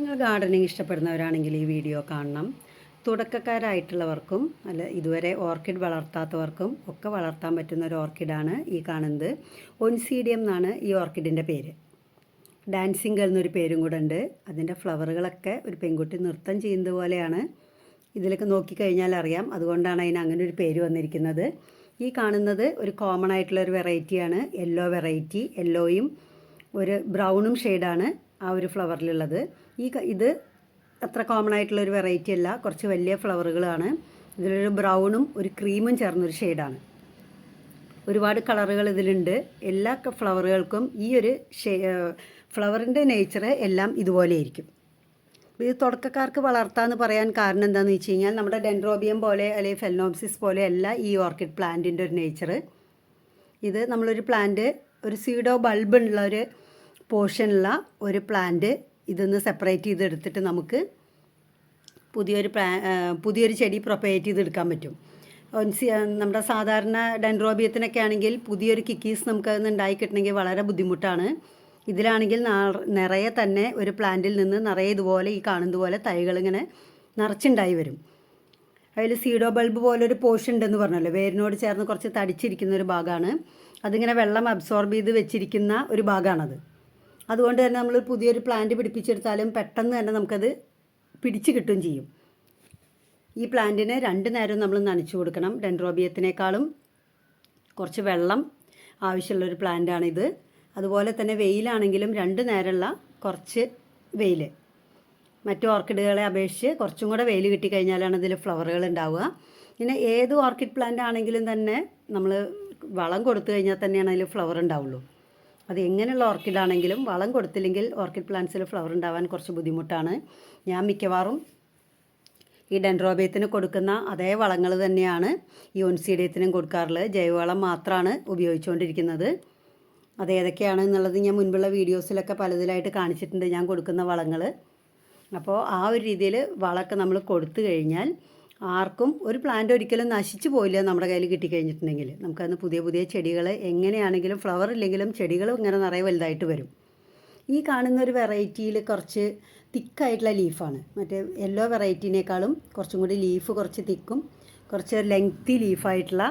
നിങ്ങൾ ഗാർഡനിങ് ഇഷ്ടപ്പെടുന്നവരാണെങ്കിൽ ഈ വീഡിയോ കാണണം. തുടക്കക്കാരായിട്ടുള്ളവർക്കും അല്ല ഇതുവരെ ഓർക്കിഡ് വളർത്താത്തവർക്കും ഒക്കെ വളർത്താൻ പറ്റുന്ന ഒരു ഓർക്കിഡാണ് ഈ കാണുന്നത്. ഒൻസീഡിയം എന്നാണ് ഈ ഓർക്കിഡിന്റെ പേര്. ഡാൻസിങ് ഗേൾ എന്നൊരു പേരും കൂടെ ഉണ്ട്. അതിന്റെ ഫ്ലവറുകളൊക്കെ ഒരു പെൺകുട്ടി നൃത്തം ചെയ്യുന്നത് പോലെയാണ്. ഇതിലൊക്കെ നോക്കിക്കഴിഞ്ഞാൽ അറിയാം. അതുകൊണ്ടാണ് അതിന് അങ്ങനെ ഒരു പേര് വന്നിരിക്കുന്നത്. ഈ കാണുന്നത് ഒരു കോമൺ ആയിട്ടുള്ള ഒരു വെറൈറ്റിയാണ്. Yellow variety. യെല്ലോയും ഒരു ബ്രൗണും ഷെയ്ഡാണ്. ആ ഒരു ഫ്ലവറിലുള്ളത്. ഈ ഇത് അത്ര കോമൺ ആയിട്ടുള്ള ഒരു വെറൈറ്റി അല്ല. കുറച്ച് വലിയ ഫ്ലവറുകളാണ്. ഇതിലൊരു ബ്രൗണും ഒരു ക്രീമും ചേർന്നൊരു ഷെയ്ഡാണ് ഒരുപാട് കളറുകൾ ഇതിലുണ്ട്. എല്ലാ ഫ്ലവറുകൾക്കും ഈ ഒരു ഫ്ലവറിന്റെ നേച്ചർ എല്ലാം ഇതുപോലെ ആയിരിക്കും. ഇത് തുടക്കക്കാർക്ക് വളർത്താമെന്ന് പറയാൻ കാരണം എന്താണെന്ന് വെച്ച് കഴിഞ്ഞാൽ നമ്മുടെ ഡെൻഡ്രോബിയം പോലെ അല്ലെങ്കിൽ ഫെൽനോപ്സിസ് പോലെ അല്ല ഈ ഓർക്കിഡ് പ്ലാന്റിന്റെ ഒരു നേച്ചർ ഇത് നമ്മളൊരു പ്ലാന്റ് ഒരു സീഡോ ബൾബ് ഉള്ള ഒരു പോർഷനുള്ള ഒരു പ്ലാന്റ് ഇതൊന്ന് സെപ്പറേറ്റ് ചെയ്തെടുത്തിട്ട് നമുക്ക് പുതിയൊരു പ്ലാ പുതിയൊരു ചെടി പ്രൊപ്പറേറ്റ് ചെയ്തെടുക്കാൻ പറ്റും. നമ്മുടെ സാധാരണ ഡെൻഡ്രോബിയത്തിനൊക്കെ ആണെങ്കിൽ പുതിയൊരു കിക്കീസ് നമുക്ക് അതിൽ ഉണ്ടായി കിട്ടണമെങ്കിൽ വളരെ ബുദ്ധിമുട്ടാണ്. ഇതിലാണെങ്കിൽ നിറയെ തന്നെ ഒരു പ്ലാന്റിൽ നിന്ന് നിറയെ ഇതുപോലെ ഈ കാണുന്നത് പോലെ തൈകൾ ഇങ്ങനെ നിറച്ചുണ്ടായി വരും. അതിൽ സീഡോ ബൾബ് പോലെ ഒരു പോർഷൻ ഉണ്ടെന്ന് പറഞ്ഞല്ലോ. വേരിനോട് ചേർന്ന് കുറച്ച് തടിച്ചിരിക്കുന്ന ഒരു ഭാഗമാണ്. അതിങ്ങനെ വെള്ളം അബ്സോർബ് ചെയ്ത് വെച്ചിരിക്കുന്ന ഒരു ഭാഗമാണത് അതുകൊണ്ട് തന്നെ നമ്മൾ പുതിയൊരു പ്ലാന്റ് പിടിപ്പിച്ചെടുത്താലും പെട്ടെന്ന് തന്നെ നമുക്കത് പിടിച്ചു കിട്ടുകയും ചെയ്യും. ഈ പ്ലാന്റിന് രണ്ട് നേരം നമ്മൾ നനച്ചു കൊടുക്കണം. ഡെൻഡ്രോബിയത്തിനേക്കാളും കുറച്ച് വെള്ളം ആവശ്യമുള്ളൊരു പ്ലാന്റാണിത് അതുപോലെ തന്നെ വെയിലാണെങ്കിലും രണ്ട് നേരമുള്ള കുറച്ച് വെയിൽ മറ്റു ഓർക്കിഡുകളെ അപേക്ഷിച്ച് കുറച്ചും കൂടെ വെയിൽ കിട്ടിക്കഴിഞ്ഞാലാണ് ഇതിൽ ഫ്ലവറുകൾ ഉണ്ടാവുക. പിന്നെ ഏത് ഓർക്കിഡ് പ്ലാന്റ് ആണെങ്കിലും തന്നെ നമ്മൾ വളം കൊടുത്തു കഴിഞ്ഞാൽ തന്നെയാണ് അതിൽ ഫ്ലവർ ഉണ്ടാവുള്ളൂ. അത് എങ്ങനെയുള്ള ഓർക്കിഡാണെങ്കിലും വളം കൊടുത്തില്ലെങ്കിൽ ഓർക്കിഡ് പ്ലാന്റ്സിൽ ഫ്ലവർ ഉണ്ടാവാൻ കുറച്ച് ബുദ്ധിമുട്ടാണ്. ഞാൻ മിക്കവാറും ഈ ഡെൻഡ്രോബിയത്തിന് കൊടുക്കുന്ന അതേ വളങ്ങൾ തന്നെയാണ് ഈ ഒൻസീഡിയത്തിനും കൊടുക്കാറുള്ളത്. ജൈവവളം മാത്രമാണ് ഉപയോഗിച്ചുകൊണ്ടിരിക്കുന്നത്. അത് ഏതൊക്കെയാണ് എന്നുള്ളത് ഞാൻ മുൻപുള്ള വീഡിയോസിലൊക്കെ പലതിലായിട്ട് കാണിച്ചിട്ടുണ്ട് ഞാൻ കൊടുക്കുന്ന വളങ്ങൾ. അപ്പോൾ ആ ഒരു രീതിയിൽ വളമൊക്കെ നമ്മൾ കൊടുത്തു കഴിഞ്ഞാൽ ആർക്കും ഒരു പ്ലാന്റ് ഒരിക്കലും നശിച്ചു പോയില്ല നമ്മുടെ കയ്യിൽ കിട്ടിക്കഴിഞ്ഞിട്ടുണ്ടെങ്കിൽ. നമുക്കന്ന് പുതിയ പുതിയ ചെടികൾ എങ്ങനെയാണെങ്കിലും ഫ്ലവർ ഇല്ലെങ്കിലും ചെടികൾ ഇങ്ങനെ നിറയെ വലുതായിട്ട് വരും. ഈ കാണുന്ന ഒരു വെറൈറ്റിയിൽ കുറച്ച് തിക്കായിട്ടുള്ള ലീഫാണ് മറ്റേ യെല്ലോ വെറൈറ്റീനേക്കാളും കുറച്ചും കൂടി ലീഫ് കുറച്ച് തിക്കും കുറച്ച് ലെങ്തി ലീഫായിട്ടുള്ള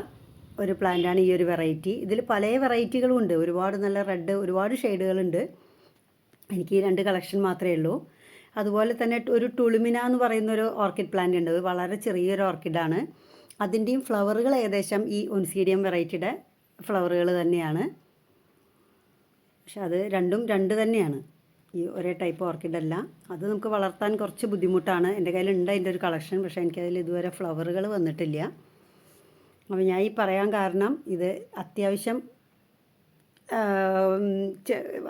ഒരു പ്ലാന്റാണ് ഈ ഒരു വെറൈറ്റി ഇതിൽ പല വെറൈറ്റികളും ഉണ്ട്. ഒരുപാട് നല്ല റെഡ് ഒരുപാട് ഷെയ്ഡുകളുണ്ട് എനിക്ക് ഈ രണ്ട് കളക്ഷൻ മാത്രമേ ഉള്ളൂ. അതുപോലെ തന്നെ ഒരു ടുളുമിന എന്ന് പറയുന്ന ഒരു ഓർക്കിഡ് പ്ലാന്റ് ഉണ്ട്. അത് വളരെ ചെറിയൊരു ഓർക്കിഡാണ് അതിന്റെയും ഫ്ലവറുകൾ ഏകദേശം ഈ ഒൻസീഡിയം വെറൈറ്റിയുടെ ഫ്ലവറുകൾ തന്നെയാണ്. പക്ഷെ അത് രണ്ടും രണ്ട് തന്നെയാണ്. ഈ ഒരേ ടൈപ്പ് ഓർക്കിഡ് അല്ല. അത് നമുക്ക് വളർത്താൻ കുറച്ച് ബുദ്ധിമുട്ടാണ്. എന്റെ കയ്യിലുണ്ട് അതിന്റെ ഒരു കളക്ഷൻ പക്ഷേ എനിക്കതിൽ ഇതുവരെ ഫ്ലവറുകൾ വന്നിട്ടില്ല. അപ്പോൾ ഞാൻ ഈ പറയാൻ കാരണം ഇത് അത്യാവശ്യം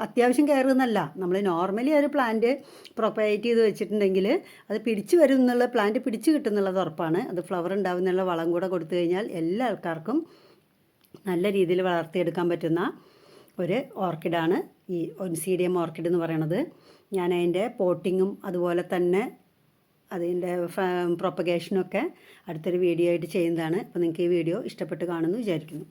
അത്യാവശ്യം കയറുന്നല്ല നമ്മൾ നോർമലി ഒരു പ്ലാന്റ് പ്രൊപ്പറേറ്റ് ചെയ്ത് വെച്ചിട്ടുണ്ടെങ്കിൽ അത് പിടിച്ചു വരും എന്നുള്ള പ്ലാന്റ് പിടിച്ചു കിട്ടുന്നുള്ളത് ഉറപ്പാണ്. അത് ഫ്ലവർ ഉണ്ടാവുന്നുള്ള വളം കൂടെ കൊടുത്തു കഴിഞ്ഞാൽ എല്ലാ ആൾക്കാർക്കും നല്ല രീതിയിൽ വളർത്തിയെടുക്കാൻ പറ്റുന്ന ഒരു ഓർക്കിഡാണ് ഈ ഒൻസീഡിയം ഓർക്കിഡ് എന്ന് പറയണത്. ഞാൻ അതിന്റെ പോട്ടിങ്ങും അതുപോലെ തന്നെ അതിന്റെ പ്രൊപ്പഗേഷനൊക്കെ അടുത്തൊരു വീഡിയോ ആയിട്ട് ചെയ്യുന്നതാണ്. അപ്പോൾ നിങ്ങൾക്ക് ഈ വീഡിയോ ഇഷ്ടപ്പെട്ട് കാണുമെന്ന് വിചാരിക്കുന്നു.